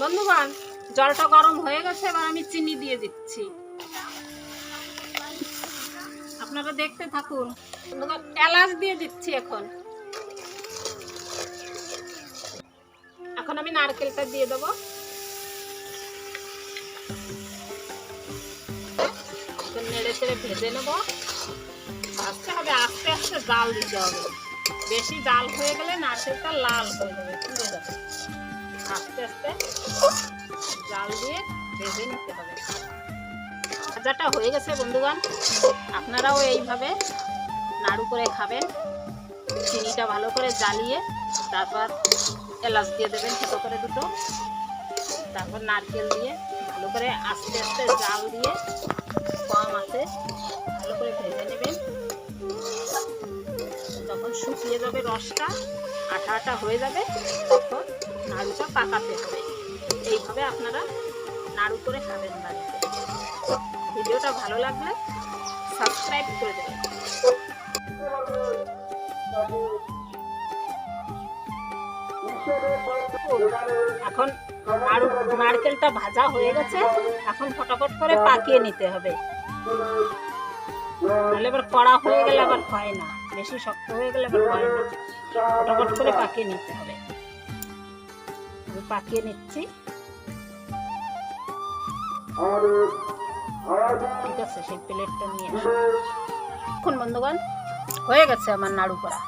বন্ধুগণ, জলটা গরম হয়ে গেছে, এবার আমি চিনি দিয়ে দিচ্ছি। আপনারা দেখতে থাকুন। এলাচ দিয়ে দিচ্ছি এখন। এখন আমি নারকেলটা দিয়ে দেবো। নেড়ে চেড়ে ভেজে নেব। ভাজতে হবে, আস্তে আস্তে জাল দিতে হবে। বেশি জাল হয়ে গেলে নারকেলটা লাল হয়ে যাবে। আস্তে আস্তে জাল দিয়ে ভেজে নিতে হবে। ভাজাটা হয়ে গেছে বন্ধুগণ। আপনারাও এইভাবে নাড়ু করে খাবেন। চিনিটা ভালো করে জ্বালিয়ে তারপর এলাচ দিয়ে দেবেন ছোটো করে দুটো। তারপর নারকেল দিয়ে ভালো করে আস্তে আস্তে জাল দিয়ে কম আছে, ভালো করে ভেজে নেবেন। যখন শুকিয়ে যাবে রসটা। আটা হয়ে যাবে, তখন নাড়ুটা পাকাতে হবে। এইভাবে আপনারা নাড়ু করে খাবেন বাড়িতে। ভিডিওটা ভালো লাগলে সাবস্ক্রাইব করে দেবেন। এখন নাড়ু, নারকেলটা ভাজা হয়ে গেছে, এখন ফটাফট করে পাকিয়ে নিতে হবে। নাহলে এবার কড়া হয়ে গেলে আবার হয় না, বেশি শক্ত হয়ে গেলে আবার হয় না। ফটাফট করে পাকিয়ে নিতে হবে। পাকিয়ে নিচ্ছি। ঠিক আছে সেই প্লেটটা নিয়ে আসো। এখন বন্ধুগণ হয়ে গেছে আমার নাড়ু করা।